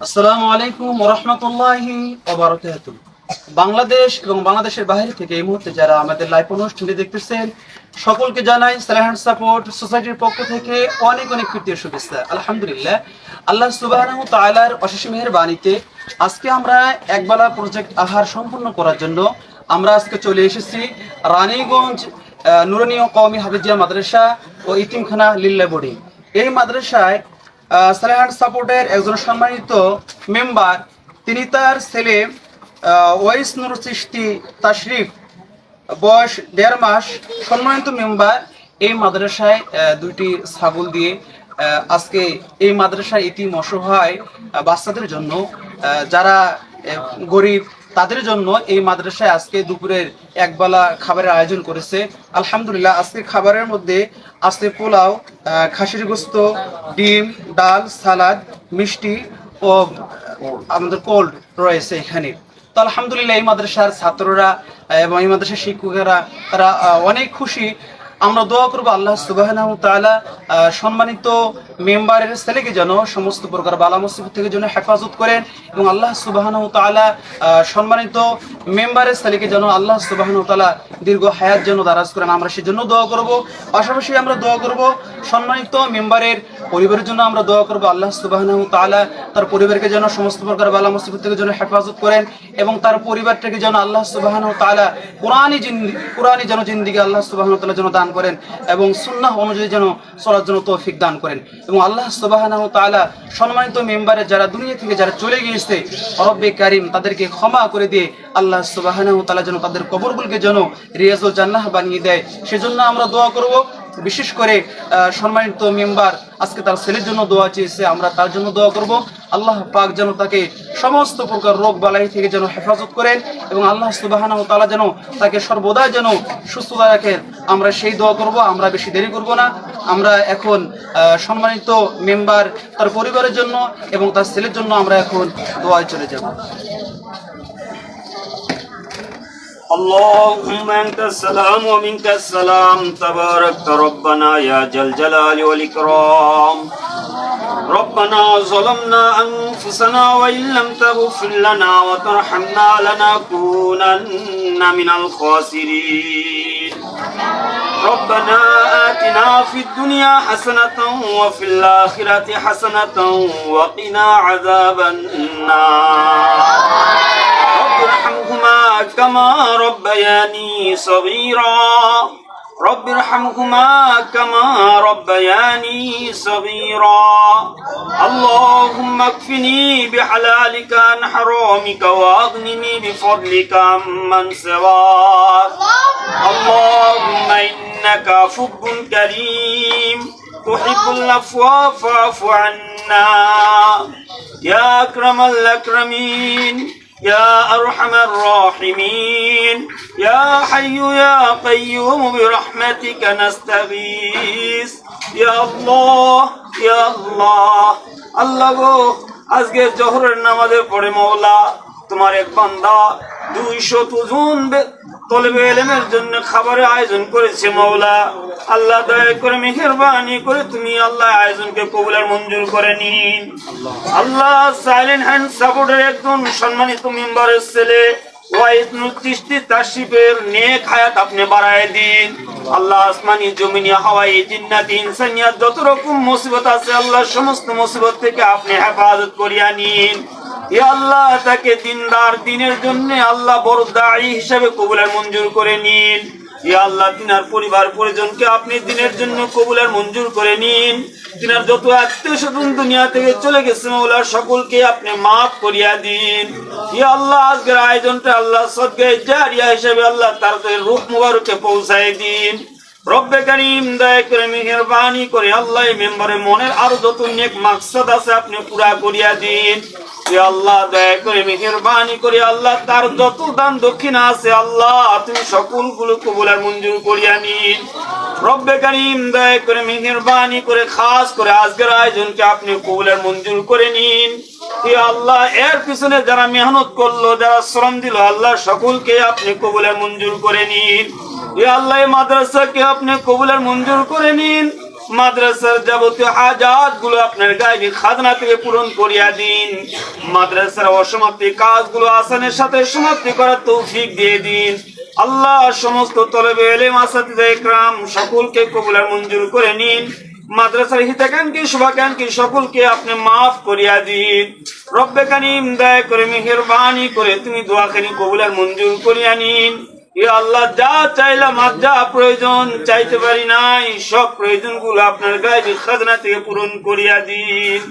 আসসালামু আলাইকুম রহমতুল্লাহি বাংলাদেশ এবং বাংলাদেশের বাইরে থেকে এই মুহূর্তে যারা আমাদের লাইভ অনুষ্ঠানটি দেখতেছেন, সকলকে জানাই সালাহান সাপোর্ট সোসাইটির পক্ষ থেকে অনেক অনেক কৃতীয় শুভেচ্ছা। আলহামদুলিল্লাহ, আল্লাহ সুবাহ তালার অশেষ বাণীতে আজকে আমরা একবেলা প্রজেক্ট আহার সম্পূর্ণ করার জন্য আমরা আজকে চলে এসেছি রানীগঞ্জ নুরনীয় কওমি হাফিজিয়া মাদ্রাসা ও ইতিমখানা লিল্লা বোর্ডিং এই মাদ্রাসায় সালেহান সাপোর্টের একজন সম্মানিত মেম্বার তিনি তার ছেলে আহ, ওয়াইস নুর চিস্তি তাশরিফ বয়স দেড় মাস সম্মানিত মেম্বার এই মাদ্রাসায় দুইটি ছাগল দিয়ে আজকে এই মাদ্রাসায় ইতিম অসহায় আহ, বাচ্চাদের জন্য যারা গরিব তাদের জন্য এই মাদ্রাসায় আজকে দুপুরের একবেলা খাবারের আয়োজন করেছে। আলহামদুলিল্লাহ, আজকে খাবারের মধ্যে আছে পোলাও খাসির গোস্ত, ডিম, ডাল, সালাদ, মিষ্টি ও আমাদের কোল্ড রয়েছে এখানে। তো আলহামদুলিল্লাহ এই মাদ্রাসার ছাত্ররা এবং এই মাদ্রাসার শিক্ষকেরা, তারা অনেক খুশি। আমরা দোয়া করব আল্লাহ সুবাহ সম্মানিত মেম্বারের ছেলেকে যেন সমস্ত প্রকার বালা মুসিবত থেকে যেন হেফাজত করেন এবং আল্লাহ সুবাহ তালা সম্মানিত মেম্বারের ছেলেকে যেন আল্লাহ সুবাহ তালা দীর্ঘ হায়াত যেন দারাজ করেন। আমরা সেজন্য দোয়া করব। পাশাপাশি আমরা দোয়া করব সম্মানিত মেম্বারের পরিবারের জন্য আমরা দোয়া করব আল্লাহ সুবাহ তালা তার পরিবারকে যেন সমস্ত প্রকার বালা মুসিবত থেকে যেন হেফাজত করেন এবং তার পরিবারটাকে যেন আল্লাহ সুবাহ তালা কোরআনই কোরআনই যেন জিন্দিগি আল্লাহ সুবাহ তালা যেন দান করেন এবং সুন্নাহ অনুযায়ী যেন চলার জন্য তৌফিক দান করেন এবং আল্লাহ সুবাহ তালা সম্মানিত মেম্বারে যারা দুনিয়া থেকে যারা চলে গিয়েছে, রব্বে কারিম তাদেরকে ক্ষমা করে দিয়ে আল্লাহ সুবাহ তালা যেন তাদের কবরগুলোকে যেন রিয়াজুল জান্নাহ বানিয়ে দেয়। সেজন্য আমরা দোয়া করব বিশেষ করে সম্মানিত মেম্বার আজকে তার ছেলের জন্য দোয়া চেয়েছে, আমরা তার জন্য দোয়া করব। আল্লাহ পাক যেন তাকে সমস্ত প্রকার রোগ বালাই থেকে যেন হেফাজত করেন এবং আল্লাহ সুবাহানা তালা যেন তাকে সর্বদা যেন সুস্থতা রাখেন। আমরা সেই দোয়া করব, আমরা বেশি দেরি করব না। আমরা এখন সম্মানিত মেম্বার তার পরিবারের জন্য এবং তার ছেলের জন্য আমরা এখন দোয়ায় চলে যাব। اللهم انت السلام ومنك السلام. تبارك ربنا يا ذا الجلال والإكرام. ربنا ظلمنا أنفسنا وإن لم تغفر لنا وترحمنا لنكونن من الخاسرين. ربنا آتنا في الدنيا حسنة وفي الآخرة حسنة وقنا عذاب النار. كما ربياني صغيرا. رب ارحمهما كما ربياني صغيرا. اللهم اكفني بحلالك عن حرامك واغنني بفضلك عمن سواك. اللهم إنك عفو كريم. تحب العفو فاعف عنا. يا أكرم الأكرمين. يا أرحم الراحمين يا حي يا قيوم برحمتك نستغيث يا الله يا الله আল্লাহ গো আজকে জোহরের নামাজের পরে মৌলা তোমার এক বান্দা দুইশো জন তলবে এলেমের জন্য খাবারের আয়োজন করেছে মৌলা আল্লাহ দয়া করে মেহরবানি করে তুমি আল্লাহ আয়োজনকে কবুলের মঞ্জুর করে নিন। আল্লাহ সাইলেন্ট হ্যান্ড সাপোর্টের একজন সম্মানিত মেম্বারের ছেলে যত রকম মুসিবত আছে, আল্লাহ সমস্ত মুসিবত থেকে আপনি হেফাজত করিয়া নিন। আল্লাহ তাকে দিনদার দিনের জন্য আল্লাহ বড় দায়ী হিসাবে কবুলের মঞ্জুর করে নিন। ইয়া আল্লাহ তিনার পরিবার পরিজনকে আপনি দিনের জন্য কবুলের মঞ্জুর করে নিন। তিনার যত আত্মীয় স্বজন দুনিয়া থেকে চলে গেছে, মৌলা, সকলকে আপনি মাফ করিয়া দিন। ইয়া আল্লাহ, আজকের আয়োজনটা আল্লাহ সদগায় জারিয়া হিসেবে আল্লাহ তার রূপ মুবারকে পৌঁছায় দিন। রব্বে করিম, দয়া করে মেহরবানি করে আল্লাহ এই মেম্বারের মনের আরও যত নেক আছে আপনি পুরা করিয়া দিন। আল্লাহ, দয়া করে মেহরবানি করে আল্লাহ, তার যত দান দক্ষিণা আছে আল্লাহ, তুমি মঞ্জুর করিয়া নিন। রব্বে করিম, দয়া করে মেহরবানি করে, খাস করে আজকের আয়োজনকে আপনি কবুলের মঞ্জুর করে নিন। আল্লাহ, এর পিছনে যারা মেহনত করল, যারা শ্রম দিল, আল্লাহ সকলকে আপনি কবুলের মঞ্জুর করে নিন। আল্লাহ, মাদ্রাসাকে আপনি কবুলের মঞ্জুর করে নিন। মাদ্রাসার যাবতীয় হাজাতগুলো আপনার গায়ে খাজনা থেকে পূরণ করিয়া দিন। মাদ্রাসার অসমাপ্তি কাজগুলো আসানের সাথে সমাপ্তি করার তৌফিক দিয়ে দিন। আল্লাহ, সমস্ত তলবে এলেম ইকরাম সকলকে কবুলার মঞ্জুর করে নিন। মাদ্রাসার হিতাকাঙ্ক্ষী, শুভাকাঙ্ক্ষী সকলকে আপনি মাফ করিয়া দিন। রব্বে কানিম দয়া করে মেহেরবানি করে তুমি দোয়াখানি কবুলার মঞ্জুর করিয়া নিন। আল্লাহ যা চাইলাম আর যা প্রয়োজন চাইতে পারি নাই সব প্রয়োজন গুলো আপনার গায়ে খাজনা থেকে পূরণ করিয়া দিন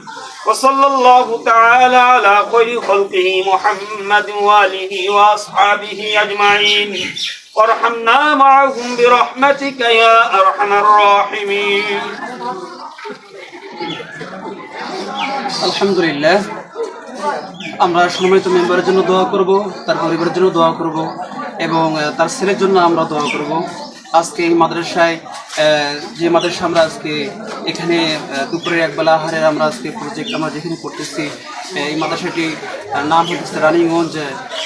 وصلى الله تعالى على خير خلقه محمد وآله وأصحابه أجمعين وارحمنا معهم برحمتك يا أرحم الراحمين আলহামদুলিল্লাহ আমরা সম্মানিত মেম্বারের জন্য দোয়া করব তার পরিবারের জন্য দোয়া করব এবং তার ছেলের জন্য আমরা দোয়া করব। আজকে এই মাদ্রাসায় যে মাদ্রাসা আমরা আজকে এখানে দুপুরের একবেলা আহারের আমরা আজকে প্রজেক্ট আমরা যেখানে করতেছি এই মাদ্রাসাটির আহ, নাম হচ্ছে রানীগঞ্জ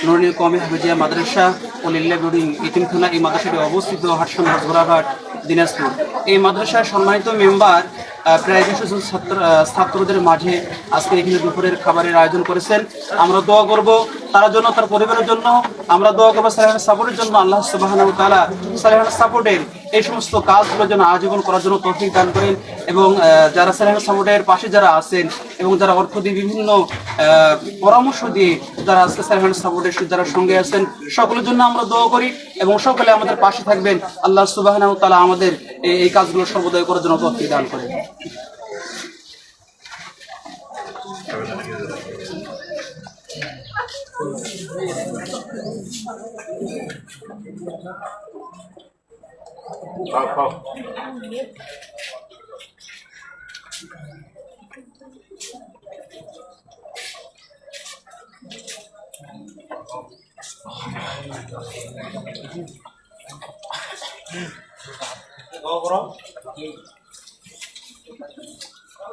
নুরনীয় কমে হাফিজিয়া মাদ্রাসা ও লিল্লা বিল্ডিং ইতিমখানা এই মাদ্রাসাটি অবস্থিত হাটসান ঘোড়াঘাট দিনাজপুর। এই মাদ্রাসার সম্মানিত মেম্বার প্রায় দুশো ছাত্র ছাত্রদের মাঝে আজকে এখানে দুপুরের খাবারের আয়োজন করেছেন। আমরা দোয়া করব তার জন্য, তার পরিবারের জন্য। আমরা দোয়া করব সালেহান সাপোর্টের জন্য। আল্লাহ সুবাহ তালা সালেহান সাপোর্টের এই সমস্ত কাজগুলো যেন আজীবন করার জন্য তৌফিক দান করেন এবং যারা সালেহান সাপোর্টের পাশে যারা আছেন এবং যারা অর্থ দিয়ে বিভিন্ন পরামর্শ দিয়ে যারা আজকে সালেহান সাপোর্টের যারা সঙ্গে আছেন, সকলের জন্য আমরা দোয়া করি এবং সকলে আমাদের পাশে থাকবেন। আল্লাহ সুবাহ তালা আমাদের এই- কাজগুলো সর্বদয় করার জন্য তৌফিক দান করেন। 가, 가. 너 그럼?